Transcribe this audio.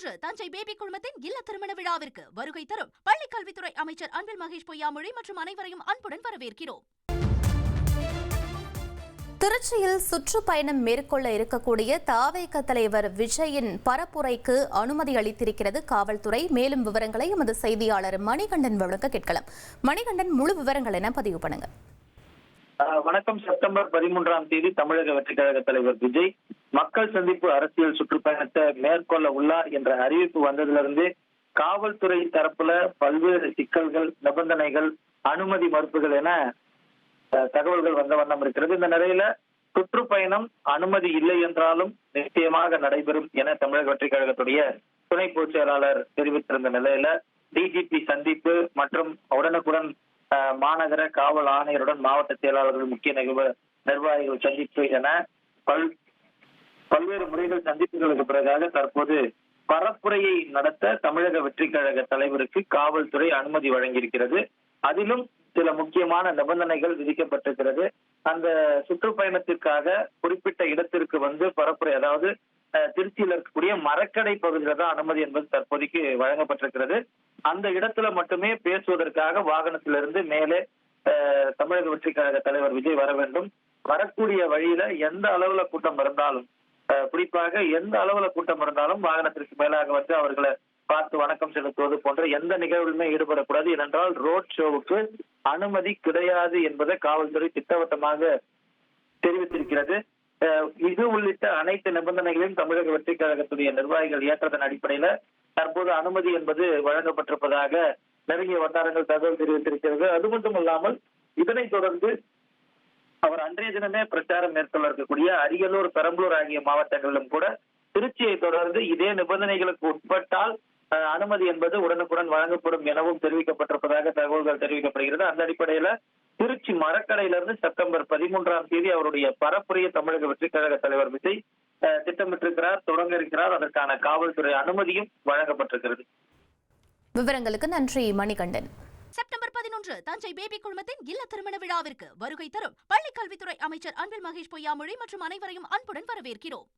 பதினொன்று தஞ்சை பேபி குழுமத்தின் இல்ல திருமண விழாவிற்கு வருகை தரும் பள்ளி கல்வித்துறை அமைச்சர் அன்பில் மகேஷ் பொய்யாமொழி மற்றும் அனைவரையும் அன்புடன் வரவேற்கிறோம். திருச்சியில் சுற்றுப்பயணம் மேற்கொள்ள இருக்கக்கூடிய தாவேக தலைவர் விஜயின் பரப்புரைக்கு அனுமதி அளித்திருக்கிறது காவல்துறை. மேலும் விவரங்களை எமது செய்தியாளர் மணிகண்டன் வழங்க கேட்கலாம். மணிகண்டன் முழு விவரங்கள் என பதிவு பண்ணுங்க. வணக்கம். செப்டம்பர் பதிமூன்றாம் தேதி தமிழக வெற்றிக் கழக தலைவர் விஜய் மக்கள் சந்திப்பு அரசியல் சுற்றுப்பயணத்தை மேற்கொள்ள உள்ளார் என்ற அறிவிப்பு வந்ததிலிருந்து காவல்துறை தரப்புல பல்வேறு சிக்கல்கள் நிபந்தனைகள் அனுமதி மறுப்புகள் என தகவல்கள் வந்த வண்ணம் இருக்கிறது. இந்த நிலையில சுற்றுப்பயணம் அனுமதி இல்லை என்றாலும் நிச்சயமாக நடைபெறும் என தமிழக வெற்றிக் கழகத்துடைய துணை பொதுச் செயலாளர் தெரிவித்திருந்த நிலையில டிஜிபி சந்திப்பு மற்றும் உடனுக்குடன் மாநகர காவல் ஆணையருடன் மாவட்ட செயலாளர்கள் முக்கிய நிர்வாகிகள் சந்திப்பு என பல் பல்வேறு முறைகள் சந்திப்புகளுக்கு பிறகாக தற்போது பரப்புரையை நடத்த தமிழக வெற்றிக் கழக தலைவருக்கு காவல்துறை அனுமதி வழங்கியிருக்கிறது. அதிலும் சில முக்கியமான நிபந்தனைகள் விதிக்கப்பட்டிருக்கிறது. அந்த சுற்றுப்பயணத்திற்காக குறிப்பிட்ட இடத்திற்கு வந்து பரப்புரை அதாவது திருச்சியில் இருக்கக்கூடிய மரக்கடை பகுதியில தான் அனுமதி என்பது தற்போதைக்கு வழங்கப்பட்டிருக்கிறது. அந்த இடத்துல மட்டுமே பேசுவதற்காக வாகனத்திலிருந்து மேலே அஹ், தமிழக வெற்றி கழக தலைவர் விஜய் வர வேண்டும். வரக்கூடிய வழியில எந்த அளவுல கூட்டம் இருந்தாலும் அஹ், குறிப்பாக எந்த அளவுல கூட்டம் இருந்தாலும் வாகனத்திற்கு மேலாக வந்து அவர்களை பார்த்து வணக்கம் செலுத்துவது போன்ற எந்த நிகழ்வுமே ஈடுபடக்கூடாது. ஏனென்றால் ரோட் ஷோவுக்கு அனுமதி கிடையாது என்பதை காவல்துறை திட்டவட்டமாக தெரிவித்திருக்கிறது. இது உள்ளிட்ட அனைத்து நிபந்தனைகளையும் தமிழக வெற்றிக் கழகத்துடைய நிர்வாகிகள் ஏற்றதன் அடிப்படையில தற்போது அனுமதி என்பது வழங்கப்பட்டிருப்பதாக நெருங்கிய வட்டாரங்கள் தகவல் தெரிவித்திருக்கிறது. அது மட்டும் இல்லாமல் இதனைத் தொடர்ந்து அவர் அன்றைய தினமே பிரச்சாரம் மேற்கொள்ள இருக்கக்கூடிய அரியலூர் பெரம்பலூர் ஆகிய மாவட்டங்களிலும் கூட திருச்சியை தொடர்ந்து இதே நிபந்தனைகளுக்கு உட்பட்டால் அனுமதி என்பது உடனுக்குடன் வழங்கப்படும் எனவும் தெரிவிக்கப்பட்டிருப்பதாக தகவல்கள் தெரிவிக்கப்படுகிறது. அந்த அடிப்படையில திருச்சி மரக்கடையிலிருந்து செப்டம்பர் பதிமூன்றாம் தேதி அவருடைய பரப்புரைய தமிழக வெற்றிக் கழக தலைவர் விஜய் திட்டமிட்டிருக்கிறார் தொடங்க இருக்கிறார் அதற்கான காவல்துறை அனுமதியும் வழங்கப்பட்டிருக்கிறது. விவரங்களுக்கு நன்றி மணிகண்டன். செப்டம்பர் பதினொன்று தஞ்சை பேபி குழுமத்தின் இல்ல திருமண விழாவிற்கு வருகை தரும் பள்ளி கல்வித்துறை அமைச்சர் அன்பில் மகேஷ் பொய்யாமொழி மற்றும் அனைவரையும் அன்புடன் வரவேற்கிறோம்.